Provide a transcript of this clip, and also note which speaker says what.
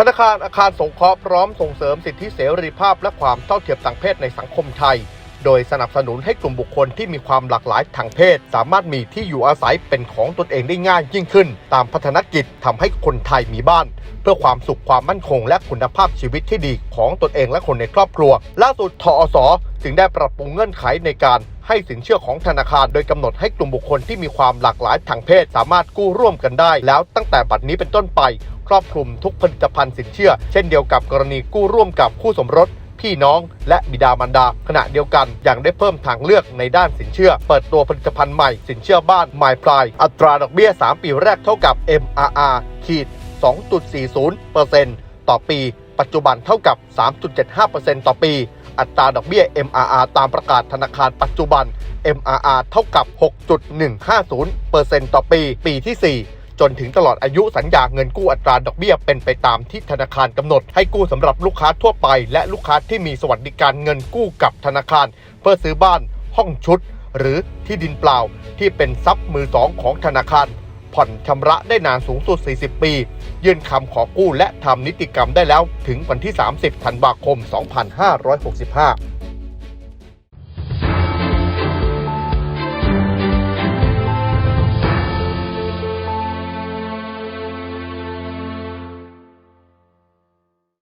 Speaker 1: ธนาคารอาคารสงเคราะห์พร้อมส่งเสริมสิทธิเสรีภาพและความเท่าเทียมทางเพศในสังคมไทย โดยสนับสนุนให้กลุ่มบุคคลที่มีความหลากหลายทางเพศ สามารถมีที่อยู่อาศัยเป็นของตนเองได้ง่ายยิ่งขึ้น ตามพัฒนกิจทำให้คนไทยมีบ้าน เพื่อความสุขความมั่นคง และคุณภาพชีวิตที่ดีของตนเองและคนในครอบครัว ล่าสุดทอสจึงได้ปรับปรุงเงื่อนไขในการให้สินเชื่อของธนาคาร โดยกำหนดให้กลุ่มบุคคลที่มีความหลากหลายทางเพศ สามารถกู้ร่วมกันได้ แล้วตั้งแต่บัดนี้เป็นต้นไป ครอบคลุมทุกผลิตภัณฑ์สินเชื่อ เช่นเดียวกับกรณีกู้ร่วมกับคู่สมรสพี่น้องและบิดามารดา ขณะเดียวกันยังได้เพิ่มทางเลือกในด้านสินเชื่อ เปิดตัวผลิตภัณฑ์ใหม่สินเชื่อบ้าน My p r i อัตราดอกเบี้ย 3 ปีแรกเท่ากับ MRR ขีด2.40%ต่อปี ปัจจุบันเท่ากับ 3.75%ต่อปี อัตราดอกเบี้ย MRR ตามประกาศธนาคารปัจจุบัน MRR เท่ากับ 6.150%ต่อปี ปีที่ 4 จนถึงตลอดอายุสัญญาเงินกู้อัตราดอกเบี้ยเป็นไปตามที่ธนาคารกำหนด ให้กู้สำหรับลูกค้าทั่วไป และลูกค้าที่มีสวัสดิการเงินกู้กับธนาคาร เพื่อซื้อบ้าน ห้องชุด หรือที่ดินเปล่า ที่เป็นทรัพย์มือสองของธนาคาร ผ่อนชำระได้นานสูงสุด 40 ปี ยื่นคำขอกู้และทำนิติกรรมได้แล้วถึงวันที่ 30 ธันวาคม 2565